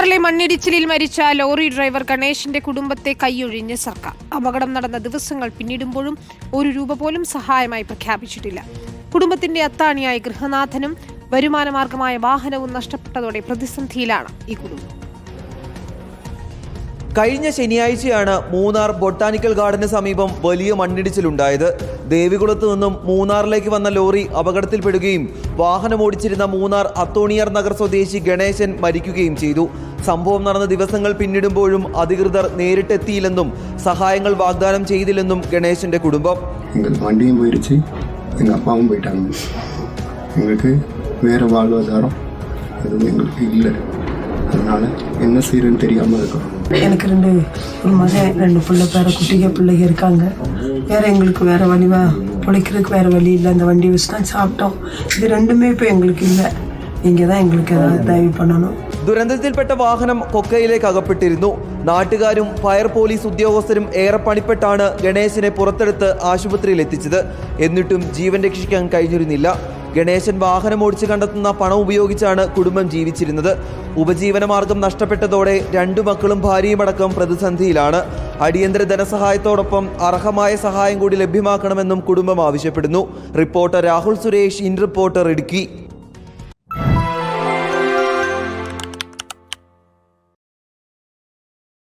മൂന്നാറിലെ മണ്ണിടിച്ചിലിൽ മരിച്ച ലോറി ഡ്രൈവർ ഗണേഷിന്റെ കുടുംബത്തെ കൈയൊഴിഞ്ഞ് സർക്കാർ. അപകടം നടന്ന ദിവസങ്ങൾ പിന്നിടുമ്പോഴും ഒരു രൂപ പോലും സഹായമായി പ്രഖ്യാപിച്ചിട്ടില്ല. കുടുംബത്തിന്റെ അത്താണിയായ ഗൃഹനാഥനും വരുമാനമാർഗമായ വാഹനവും നഷ്ടപ്പെട്ടതോടെ പ്രതിസന്ധിയിലാണ് ഈ കുടുംബം. കഴിഞ്ഞ ശനിയാഴ്ചയാണ് മൂന്നാർ ബൊട്ടാനിക്കൽ ഗാർഡന് സമീപം വലിയ മണ്ണിടിച്ചിലുണ്ടായത്. ദേവികുളത്ത് നിന്നും മൂന്നാറിലേക്ക് വന്ന ലോറി അപകടത്തിൽപ്പെടുകയും വാഹനം ഓടിച്ചിരുന്ന മൂന്നാർ അത്തോണിയാർ നഗർ സ്വദേശി ഗണേശൻ മരിക്കുകയും ചെയ്തു. സംഭവം നടന്ന ദിവസങ്ങൾ പിന്നിടുമ്പോഴും അധികൃതർ നേരിട്ടെത്തിയില്ലെന്നും സഹായങ്ങൾ വാഗ്ദാനം ചെയ്തില്ലെന്നും ഗണേശന്റെ കുടുംബം எங்கள் வண்டியும் போயிடுச்சு எங்கள் அப்பாவும் போயிட்டாங்க எங்களுக்கு வேறு வாழ்வாதாரம் எதுவும் எங்களுக்கு இல்லை அதனால் என்ன செய்யறதுன்னு தெரியாமல் இருக்கோம் எனக்கு ரெண்டு ஒரு மகன் ரெண்டு பிள்ளை பேர குட்டிக பிள்ளைங்க இருக்காங்க வேற எங்களுக்கு வேற வழிவா பிழைக்கிறதுக்கு வேற வழி இல்லை அந்த வண்டி வச்சு தான் சாப்பிட்டோம் இது ரெண்டுமே இப்போ எங்களுக்கு இல்லை நீங்கள் தான் எங்களுக்கு ஏதாவது தயவு பண்ணணும் ദുരന്തത്തിൽപ്പെട്ട വാഹനം കൊക്കയിലേക്ക് അകപ്പെട്ടിരുന്നു. നാട്ടുകാരും ഫയർ പോലീസ് ഉദ്യോഗസ്ഥരും ഏറെ പണിപ്പെട്ടാണ് ഗണേശനെ പുറത്തെടുത്ത് ആശുപത്രിയിൽ എത്തിച്ചത്. എന്നിട്ടും ജീവൻ രക്ഷിക്കാൻ കഴിഞ്ഞിരുന്നില്ല. ഗണേശൻ വാഹനം ഓടിച്ചു കണ്ടെത്തുന്ന പണം ഉപയോഗിച്ചാണ് കുടുംബം ജീവിച്ചിരുന്നത്. ഉപജീവനമാർഗം നഷ്ടപ്പെട്ടതോടെ രണ്ടു മക്കളും ഭാര്യയുമടക്കം പ്രതിസന്ധിയിലാണ്. അടിയന്തര ധനസഹായത്തോടൊപ്പം അർഹമായ സഹായം കൂടി ലഭ്യമാക്കണമെന്നും കുടുംബം ആവശ്യപ്പെടുന്നു. Reporter Rahul Suresh in reporter Idukki.